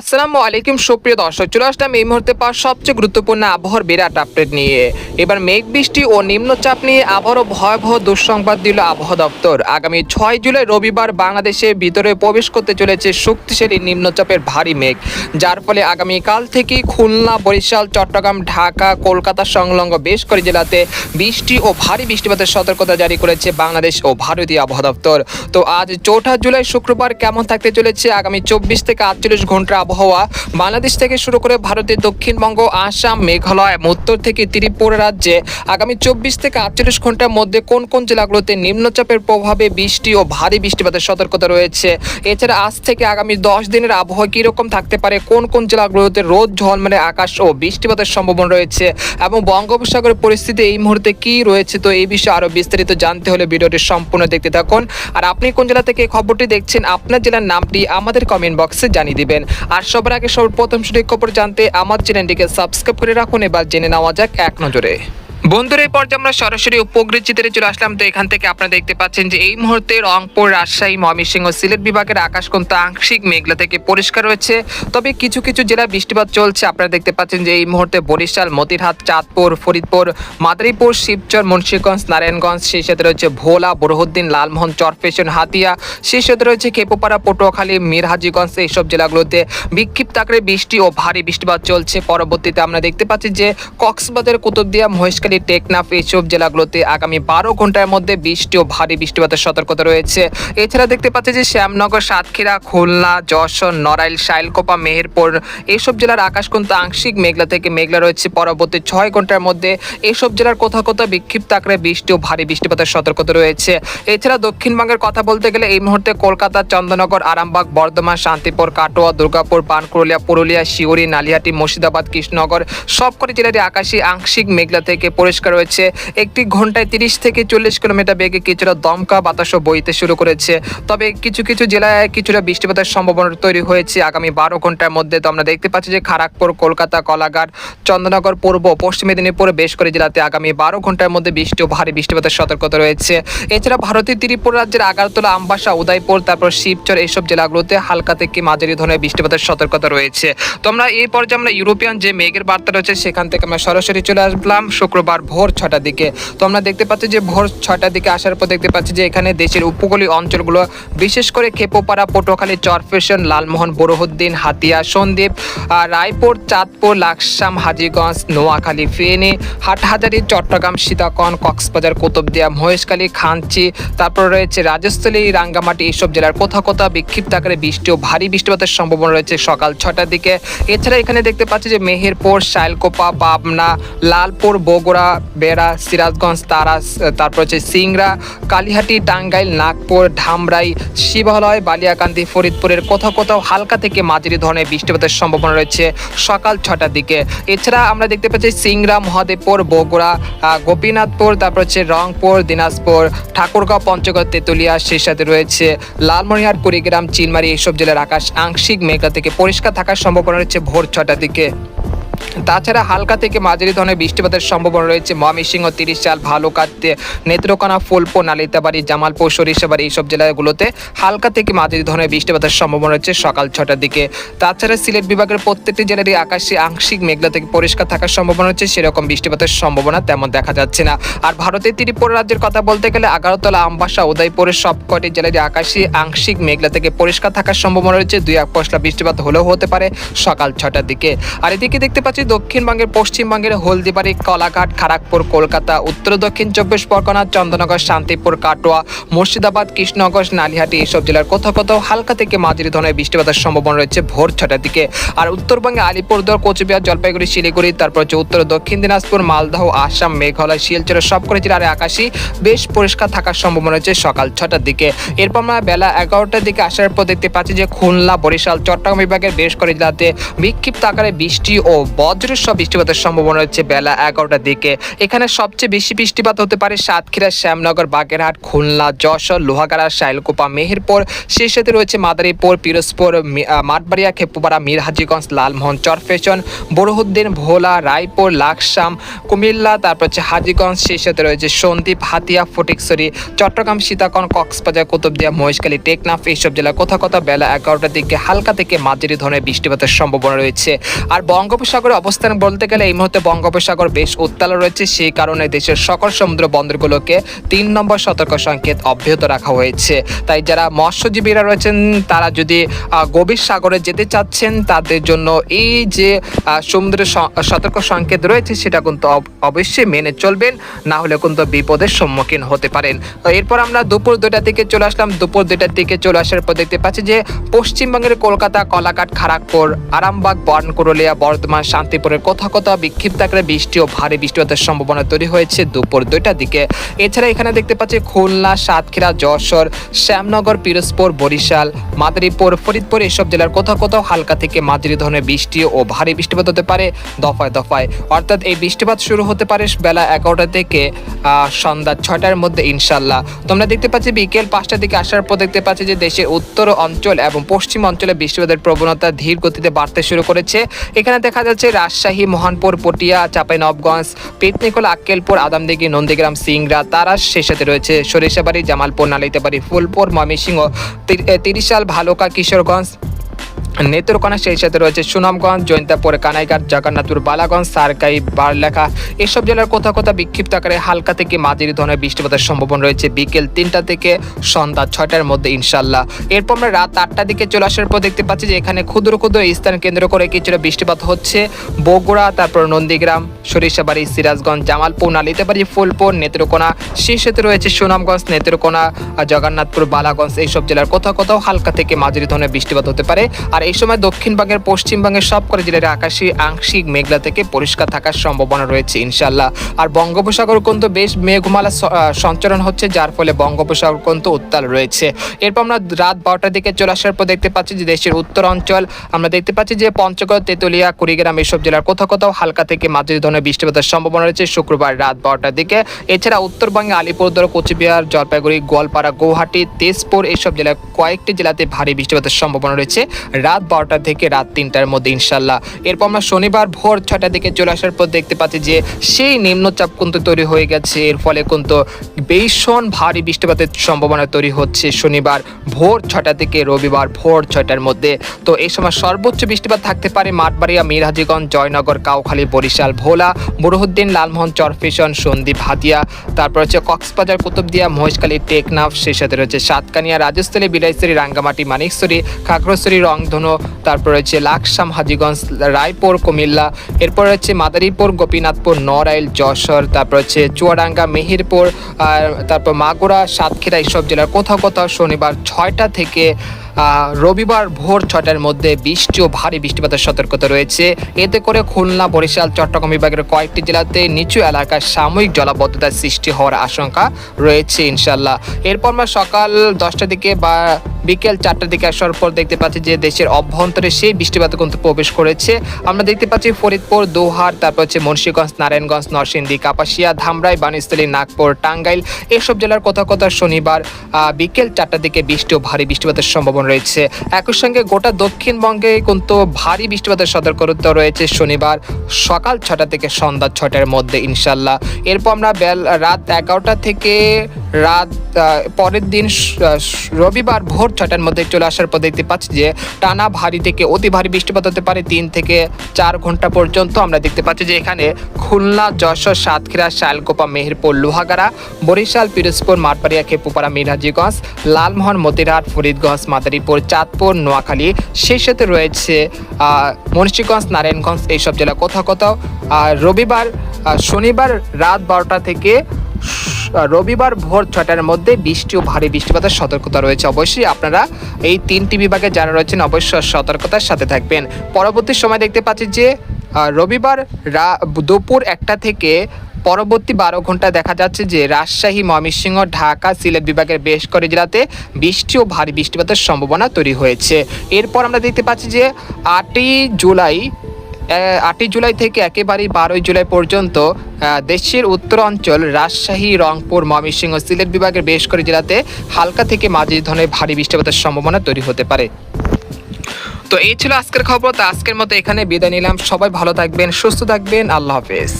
আসসালামু আলাইকুম, সুপ্রিয় দর্শক, চলে আসলাম এই মুহূর্তে পাওয়া সবচেয়ে গুরুত্বপূর্ণ আবহাওয়ার বিরাট আপডেট নিয়ে। এবার মেঘ, বৃষ্টি ও নিম্নচাপ নিয়ে আবারও ভয়াবহ দুঃসংবাদ দিল আবহাওয়া দপ্তর। আগামী ছয় জুলাই রবিবার বাংলাদেশের ভিতরে প্রবেশ করতে চলেছে শক্তিশালী নিম্নচাপের ভারী মেঘ, যার ফলে আগামীকাল থেকেই খুলনা, বরিশাল, চট্টগ্রাম, ঢাকা, কলকাতা সংলগ্ন বেশ কয়েক জেলাতে বৃষ্টি ও ভারী বৃষ্টিপাতের সতর্কতা জারি করেছে বাংলাদেশ ও ভারতীয় আবহাওয়া দপ্তর। তো আজ চৌঠা জুলাই শুক্রবার কেমন থাকতে চলেছে? আগামী চব্বিশ থেকে আটচল্লিশ ঘণ্টার আবহাওয়া। বাংলাদেশ থেকে শুরু করে ভারতের দক্ষিণবঙ্গ, আসাম, মেঘালয় এবং উত্তর থেকে ত্রিপুরা রাজ্যে আগামী চব্বিশ থেকে আটচল্লিশ ঘণ্টার মধ্যে কোন কোন জেলাগুলোতে নিম্নচাপের প্রভাবে বৃষ্টি ও ভারী বৃষ্টিপাতের সতর্কতা রয়েছে? এছাড়া আজ থেকে আগামী দশ দিনের আবহাওয়া কীরকম থাকতে পারে? কোন কোন জেলাগুলোতে রোদ, ঝলমলে আকাশ ও বৃষ্টিপাতের সম্ভাবনা রয়েছে? এবং বঙ্গোপসাগরের পরিস্থিতি এই মুহূর্তে কি রয়েছে? তো এই বিষয়ে আরও বিস্তারিত জানতে হলে ভিডিওটি সম্পূর্ণ দেখতে থাকুন। আর আপনি কোন জেলা থেকে খবরটি দেখছেন, আপনার জেলার নামটি আমাদের কমেন্ট বক্সে জানিয়ে দিবেন। আর সবার আগে সর্বপ্রথম সঠিক খবর জানতে আমার চ্যানেলটিকে সাবস্ক্রাইব করে রাখুন। এবার জেনে নেওয়া যাক এক নজরে। বন্ধুরা, এই পর্যায়ে আমরা সরাসরি উপগ্রহ চিত্রে চলে আসলাম। তো এখান থেকে আপনারা দেখতে পাচ্ছেন যে এই মুহূর্তে রংপুর, রাজশাহী, ময়মনসিংহ, সিলেট বিভাগের আকাশ কিন্তু আংশিক মেঘলা থেকে পরিষ্কার রয়েছে। তবে কিছু কিছু জেলায় বৃষ্টিপাত চলছে। আপনারা দেখতে পাচ্ছেন যে এই মুহূর্তে বরিশাল, মতিরহাট, চাঁদপুর, ফরিদপুর, মাদারীপুর, শিবচর, মুন্সীগঞ্জ, নারায়ণগঞ্জ, সেই সাথে রয়েছে ভোলা, বরহুদ্দিন, লালমোহন, চরফেশন, হাতিয়া, সেই সাথে রয়েছে খেপুপাড়া, পটুয়াখালী, মিরহাজিগঞ্জ, এইসব জেলাগুলোতে বিক্ষিপ্ত আকারে বৃষ্টি ও ভারী বৃষ্টিপাত চলছে। পরবর্তীতে আমরা দেখতে পাচ্ছি যে কক্সবাজার, কুতুবদিয়া, মহেশখালী টেকনাফ এইসব জেলাগুলোতে আগামী বারো ঘণ্টার মধ্যে বৃষ্টি ও ভারী বৃষ্টিপাতের সতর্কতা রয়েছে। এছাড়া দেখতে পাচ্ছি যে শ্যামনগর, সাতক্ষীরা, খুলনা, যশোর, নড়াইল, শাইলকোপা, মেহেরপুর এইসব জেলার আকাশ কিন্তু আংশিক মেঘলা থেকে মেঘলা রয়েছে। পরবর্তী ছয় ঘণ্টার মধ্যে এইসব জেলার কোথাও কোথাও বিক্ষিপ্ত আকারে বৃষ্টি ও ভারী বৃষ্টিপাতের সতর্কতা রয়েছে। এছাড়া দক্ষিণবঙ্গের কথা বলতে গেলে এই মুহূর্তে কলকাতা, চন্দ্রনগর, আরামবাগ, বর্ধমান, শান্তিপুর, কাটোয়া, দুর্গাপুর পানকুরলিয়া পুরুলিয়া শিউরি নালিয়াটি মুর্শিদাবাদ, কৃষ্ণনগর সবকটি জেলারই আকাশে আংশিক মেঘলা থেকে পরিষ্কার রয়েছে। একটি ঘন্টায় তিরিশ থেকে চল্লিশ কিলোমিটার বেগে কিছুটা দমকা বাতাসও বইতে শুরু করেছে। তবে কিছু কিছু জেলায় কিছুটা বৃষ্টিপাতের সম্ভাবনা তৈরি হয়েছে। আগামী বারো ঘণ্টার মধ্যে তো আমরা দেখতে পাচ্ছি যে খড়গপুর কলকাতা, কলাঘাট, চন্দ্রনগর, পূর্ব, পশ্চিম মেদিনীপুর বেশ করে জেলাতে আগামী বারো ঘণ্টার মধ্যে বৃষ্টি ও ভারী বৃষ্টিপাতের সতর্কতা রয়েছে। এছাড়া ভারতীয় ত্রিপুরা রাজ্যের আগারতলা, আমবাসা, উদয়পুর, তারপর শিবচর এইসব জেলাগুলোতে হালকা থেকে মাঝারি ধরনের বৃষ্টিপাতের সতর্কতা রয়েছে। তো আমরা এই পর্যায়ে আমরা ইউরোপিয়ান যে মেঘের বার্তা রয়েছে, সেখান থেকে আমরা সরাসরি চলে আসলাম। শুক্রবার ভোর ছটার দিকে। তো আমরা দেখতে পাচ্ছি যে ভোর ছটার দিকে আসার পর দেখতে পাচ্ছি যে এখানে দেশের উপকূলীয় অঞ্চলগুলো, বিশেষ করে খেপোপাড়া, পটুয়াখালী, চরফেশন, লালমোহন বরহুদ্দিন হাতিয়া, সন্দ্বীপ রায়পুর, চাঁদপুর, লাকসাম, হাজিগঞ্জ, নোয়াখালী, ফেনী, হাটহাজারি, চট্টগ্রাম, সীতাকন, কক্সবাজার, কুতুবদিয়া, মহেশখালী, খাঞ্চি, তারপর রয়েছে রাজস্থলী, রাঙ্গামাটি এইসব জেলার কোথাও কোথাও বিক্ষিপ্ত আকারে বৃষ্টি ও ভারী বৃষ্টিপাতের সম্ভাবনা রয়েছে সকাল ছটার দিকে। এছাড়া এখানে দেখতে পাচ্ছি যে মেহেরপুর, শাইলকোপা, পাবনা, লালপুর, বগুড়া বেড়া, সিরাজগঞ্জ তারা তারপর হচ্ছে সিংড়া, কালিহাটি, টাঙ্গাইল, নাগপুর, ধামরাই, শিবালয়, বালিয়াকান্দি, ফরিদপুরের কোথাও কোথাও হালকা থেকে মাঝারি ধরনের বৃষ্টিপাতের সম্ভাবনা রয়েছে সকাল ছটার দিকে। এছাড়া আমরা দেখতে পাচ্ছি সিংড়া, মহাদেবপুর, বগুড়া গোপীনাথপুর, তারপর হচ্ছে রংপুর, দিনাজপুর, ঠাকুরগাঁও, পঞ্চগড়, তেতুলিয়া সেই সাথে রয়েছে লালমনিরহাট, কুড়িগ্রাম, চিলমারি, এইসব জেলার আকাশ আংশিক মেঘলা থেকে পরিষ্কার থাকার সম্ভাবনা রয়েছে ভোর ছটার দিকে। তাছাড়া হালকা থেকে মাঝারি ধরনের বৃষ্টিপাতের সম্ভাবনা রয়েছে। ময়মনসিংহ তিরিশ চাল ভালুকাতে নেত্রকোনা, ফুলপুর, নালিতাবাড়ি, জামালপুর, সরিষাবাড়ি এইসব জেলাগুলোতে হালকা থেকে মাঝারি ধরনের বৃষ্টিপাতের সম্ভাবনা রয়েছে সকাল ছটার দিকে। তাছাড়া সিলেট বিভাগের প্রত্যেকটি জেলারই আকাশে আংশিক মেঘলা থেকে পরিষ্কার থাকার সম্ভাবনা রয়েছে, সেরকম বৃষ্টিপাতের সম্ভাবনা তেমন দেখা যাচ্ছে না। আর ভারতের ত্রিপুরা রাজ্যের কথা বলতে গেলে আগারতলা, আমবাসা উদয়পুরের সবকটি জেলারই আকাশে আংশিক মেঘলা থেকে পরিষ্কার থাকার সম্ভাবনা রয়েছে। দুই এক পশলা বৃষ্টিপাত হলেও হতে পারে সকাল ছটার দিকে। আর এদিকে দেখতে পাচ্ছি দক্ষিণবঙ্গের, পশ্চিমবঙ্গের হলদিবাড়ি, কলাঘাট খড়গপুর কলকাতা উত্তর দক্ষিণ চব্বিশ পরগনা, চন্দ্রনগর, শান্তিপুর, কাটোয়া, মুর্শিদাবাদ, কৃষ্ণনগর, নালিহাটি এইসব জেলার কোথাও কোথাও হালকা থেকে মাঝারি ধরনের বৃষ্টিপাতের সম্ভাবনা রয়েছে ভোর ছটার দিকে। আর উত্তরবঙ্গে আলিপুরদুয়ার, কোচবিহার, জলপাইগুড়ি, শিলিগুড়ি, তারপর হচ্ছে উত্তর দক্ষিণ দিনাজপুর, মালদহ, আসাম, মেঘালয় শিলচরের সবকটি জেলার আকাশই বেশ পরিষ্কার থাকার সম্ভাবনা রয়েছে সকাল ছটার দিকে। এরপর আমরা বেলা এগারোটার দিকে আসার পর দেখতে পাচ্ছি যে খুলনা, বরিশাল, চট্টগ্রাম বিভাগের বেশ কয়েক জেলাতে বিক্ষিপ্ত আকারে বৃষ্টি ও বজ্রের সব বৃষ্টিপাতের সম্ভাবনা রয়েছে বেলা এগারোটার দিকে। এখানে সবচেয়ে বেশি বৃষ্টিপাত হতে পারে সাতক্ষীরা, শ্যামনগর, বাগেরহাট, খুলনা, যশোর, লোহাগাড়া, শাইলকুপা, মেহেরপুর। সেই সাথে রয়েছে মাদারীপুর, পিরোজপুর মাঠবাড়িয়া, খেপুপাড়া, মিরহাজিগঞ্জ, লালমোহন চরফেশন বড়হুদ্দিন, ভোলা, রায়পুর, লাকসাম, কুমিল্লা, তারপর হচ্ছে হাজিগঞ্জ, সেই সাথে রয়েছে সন্দ্বীপ, হাতিয়া, ফটিকছড়ি, চট্টগ্রাম, সীতাকন, কক্সবাজার, কুতুবদিয়া, মহেশখালী, টেকনাফ এইসব জেলা কোথাও কোথাও বেলা এগারোটার দিকে হালকা থেকে মাঝারি ধরনের বৃষ্টিপাতের সম্ভাবনা রয়েছে। আর বঙ্গোপসাগরের অবস্থান বলতে গেলে এই মুহূর্তে বঙ্গোপসাগর বেশ উত্তাল রয়েছে। সেই কারণে দেশের সকল সমুদ্র বন্দরগুলোকে তিন নম্বর সতর্ক সংকেত অব্যাহত রাখা হয়েছে। তাই যারা মৎস্যজীবীরা রয়েছেন, তারা যদি গভীর সাগরে যেতে চাচ্ছেন, তাদের জন্য এই যে সমুদ্রের সতর্ক সংকেত রয়েছে, সেটা কিন্তু অব- অবশ্যই মেনে চলবেন। না হলে কিন্তু বিপদের সম্মুখীন হতে পারেন। এরপর আমরা দুপুর দুটার দিকে চলে আসলাম। দুপুর দুটার দিকে চলে আসার পর দেখতে পাচ্ছি যে, পশ্চিমবঙ্গের কলকাতা, কলাঘাট খড়গপুর আরামবাগ বর্ণকুরলিয়া বর্ধমান শান্তিপুরের কোথাও কোথাও বিক্ষিপ্ত আকারে বৃষ্টি ও ভারী বৃষ্টিপাতের সম্ভাবনা তৈরি হয়েছে দুপুর দুইটার দিকে। এছাড়া এখানে দেখতে পাচ্ছি খুলনা, সাতক্ষীরা, যশোর, শ্যামনগর, পিরোজপুর, বরিশাল, মাদারীপুর, ফরিদপুর এসব জেলার কোথাও কোথাও হালকা থেকে মাঝারি ধরনের বৃষ্টি ও ভারী বৃষ্টিপাত হতে পারে দফায় দফায়। অর্থাৎ এই বৃষ্টিপাত শুরু হতে পারে বেলা এগারোটা থেকে সন্ধ্যা ছয়টার মধ্যে ইনশাল্লাহ তোমরা দেখতে পাচ্ছি বিকেল পাঁচটার দিকে আসার পর দেখতে পাচ্ছি যে দেশের উত্তর অঞ্চল এবং পশ্চিম অঞ্চলে বৃষ্টিপাতের প্রবণতা ধীর গতিতে বাড়তে শুরু করেছে। এখানে দেখা যাচ্ছে রাজশাহী মোহনপুর পটিয়া চাঁপাইনবগঞ্জ পেতনিকোলা আক্কেলপুর আদামদিঘি নন্দীগ্রাম সিংরা তারা সে সাথে রয়েছে সরিষাবাড়ি জামালপুর নালিতাবাড়ি ফুলপুর এ, তিরিশাল ভালুকা কিশোরগঞ্জ। নেত্রকোনা সেই সাথে রয়েছে সুনামগঞ্জ জৈন্তাপুর কানাইঘাট, জগন্নাথপুর, বালাগঞ্জ সারকাই বারলেখা। এসব জেলার কোথাও কোথাও বিক্ষিপ্ত আকারে হালকা থেকে মাঝারি ধরনের বৃষ্টিপাতের সম্ভাবনা রয়েছে। বিকেল তিনটা থেকে সন্ধ্যা ছয়টার মধ্যে ইনশাল্লাহ এরপর আমরা রাত আটটার দিকে চলে আসার পর দেখতে পাচ্ছি যে এখানে ক্ষুদ্র ক্ষুদ্র স্থান কেন্দ্র করে কিছুটা বৃষ্টিপাত হচ্ছে। বগুড়া, তারপর নন্দীগ্রাম, সরিষাবাড়ি, সিরাজগঞ্জ, জামালপুর, নালিতাবাড়ি, ফুলপুর, নেত্রকোনা, সেই সাথে রয়েছে সুনামগঞ্জ, নেত্রকোনা, জগন্নাথপুর, বালাগঞ্জ। এইসব জেলার কোথাও কোথাও হালকা থেকে মাঝারি ধরনের বৃষ্টিপাত হতে পারে। আর এই সময় দক্ষিণবঙ্গের পশ্চিমবঙ্গের সব সবকটা জেলার আকাশে আংশিক মেঘলা থেকে পরিষ্কার থাকার সম্ভাবনা রয়েছে ইনশাল্লাহ আর বঙ্গোপসাগর কিন্তু বেশ মেঘমালা স- আহ, হচ্ছে যার ফলে বঙ্গোপসাগর কিন্তু উত্তাল রয়েছে। এরপর আমরা রাত বারোটার দিকে চলে আসার পর দেখতে পাচ্ছি যে দেশের উত্তর অঞ্চল আমরা দেখতে পাচ্ছি যে পঞ্চগড় তেতুলিয়া কুড়িগ্রাম এসব জেলার কোথাও কোথাও হালকা থেকে মাঝারি ধরনের বৃষ্টিপাতের সম্ভাবনা রয়েছে শুক্রবার রাত বারোটার দিকে। এছাড়া উত্তরবঙ্গে আলিপুরদুয়ার কোচবিহার জলপাইগুড়ি গোয়ালপাড়া গৌহাটি তেজপুর এইসব জেলায় কয়েকটি জেলাতে ভারী বৃষ্টিপাতের সম্ভাবনা রয়েছে। রাত বারোটা থেকে রাত তিনটার মধ্যে, ইনশাল্লাহ। এরপর আমরা শনিবার ভোর ছটার দিকে চলে আসার পর দেখতে পাচ্ছি যে সেই নিম্নচাপ কিন্তু তৈরি হয়ে গেছে। এর ফলে কিন্তু ভীষণ ভারী বৃষ্টিপাতের সম্ভাবনা তৈরি হচ্ছে শনিবার ভোর ছটা থেকে রবিবার ভোর ছয়টার মধ্যে। তো এই সময় সর্বোচ্চ বৃষ্টিপাত থাকতে পারে মাঠবাড়িয়া মিরহাজিগঞ্জ জয়নগর, কাউখালী, বরিশাল, ভোলা বুরহুদ্দিন লালমোহন, চরফেশন, সন্দ্বীপ, হাতিয়া। তারপর হচ্ছে কক্সবাজার, কুতুবদিয়া, মহেশখালী, টেকনাফ, সেই সাথে রয়েছে সাতকানিয়া রাজস্থলী বিলাইছড়ি, রাঙ্গামাটি, মানিকছড়ি, খাগড়াছড়ি, রংধনু তারপর রয়েছে লাকসাম হাজিগঞ্জ, রায়পুর, কুমিল্লা, এরপর রয়েছে মাদারীপুর, গোপীনাথপুর, নড়াইল, যশোর, তারপর হচ্ছে চুয়াডাঙ্গা, মেহিরপুর তারপর মাগুরা, সাতক্ষীরা, এইসব জেলার কোথাও কোথাও শনিবার ছয়টা থেকে রবিবার ভোর ছটার মধ্যে বৃষ্টি ও ভারী বৃষ্টিপাতের সতর্কতা রয়েছে। এতে করে খুলনা, বরিশাল, চট্টগ্রাম বিভাগের কয়েকটি জেলাতে নিচু এলাকায় সাময়িক জলাবদ্ধতার সৃষ্টি হওয়ার আশঙ্কা রয়েছে ইনশাল্লাহ। এরপর আমরা সকাল দশটার দিকে বা বিকেল চারটার দিকে আসার পর দেখতে পাচ্ছি যে দেশের অভ্যন্তরে সেই বৃষ্টিপাত কিন্তু প্রবেশ করেছে। আমরা দেখতে পাচ্ছি ফরিদপুর, দোহার, তারপর হচ্ছে মুন্সীগঞ্জ, নারায়ণগঞ্জ, নরসিংদী, কাপাসিয়া, ধামরাই বানিস্থলী নাগপুর, টাঙ্গাইল, এসব জেলার কোথাও কোথাও শনিবার বিকেল চারটার দিকে বৃষ্টি ও ভারী বৃষ্টিপাতের সম্ভাবনা রয়েছে। একই সঙ্গে গোটা দক্ষিণবঙ্গে কিন্তু ভারী বৃষ্টিপাতের সতর্কতা রয়েছে শনিবার সকাল ছটা থেকে সন্ধ্যা ছটার মধ্যে, ইনশাল্লাহ। এরপর আমরা বেল রাত এগারোটা থেকে রাত পরের দিন রবিবার ভোর ছটার মধ্যে চলে আসার পর দেখতে পাচ্ছি যে টানা ভারী থেকে অতি ভারী বৃষ্টিপাত হতে পারে তিন থেকে চার ঘণ্টা পর্যন্ত আমরা দেখতে পাচ্ছি যে এখানে খুলনা, যশোর, সাতক্ষীরা, শালকোপা, মেহেরপুর, লোহাগাড়া, বরিশাল, পিরোজপুর, মাঠবাড়িয়া, খেপুপাড়া, মিরহাজিগঞ্জ, লালমোহন, মতিরহাট, ফরিদগঞ্জ, মাদারীপুর, চাঁদপুর, নোয়াখালী, সেই সাথে রয়েছে মুন্সিগঞ্জ, নারায়ণগঞ্জ, এইসব জেলা। কোথাও কোথাও আর রবিবার শনিবার রাত বারোটা থেকে রবিবার ভোর ছটার মধ্যে বৃষ্টি ও ভারী বৃষ্টিপাতের সতর্কতা রয়েছে। অবশ্যই আপনারা এই তিনটি বিভাগে যারা রয়েছেন অবশ্যই সতর্কতার সাথে থাকবেন। পরবর্তী সময় দেখতে পাচ্ছি যে রবিবার রা- দুপুর একটা থেকে পরবর্তী বারো ঘণ্টা দেখা যাচ্ছে যে, রাজশাহী, ময়মনসিংহ, ঢাকা, সিলেট বিভাগের বেশ কয়েক জেলাতে বৃষ্টি ও ভারী বৃষ্টিপাতের সম্ভাবনা তৈরি হয়েছে। এরপর আমরা দেখতে পাচ্ছি যে, আটই জুলাই আটই জুলাই থেকে একেবারেই বারোই জুলাই পর্যন্ত দেশের দেশের উত্তরাঞ্চল, রাজশাহী, রংপুর, ময়মনসিংহ, সিলেট বিভাগের বেশ করে জেলাতে হালকা থেকে মাঝে ধরনের ভারী বৃষ্টিপাতের সম্ভাবনা তৈরি হতে পারে। তো এই ছিল আজকের খবর। তো আজকের মতো এখানে বিদায় নিলাম। সবাই ভালো থাকবেন, সুস্থ থাকবেন। আল্লাহ হাফেজ।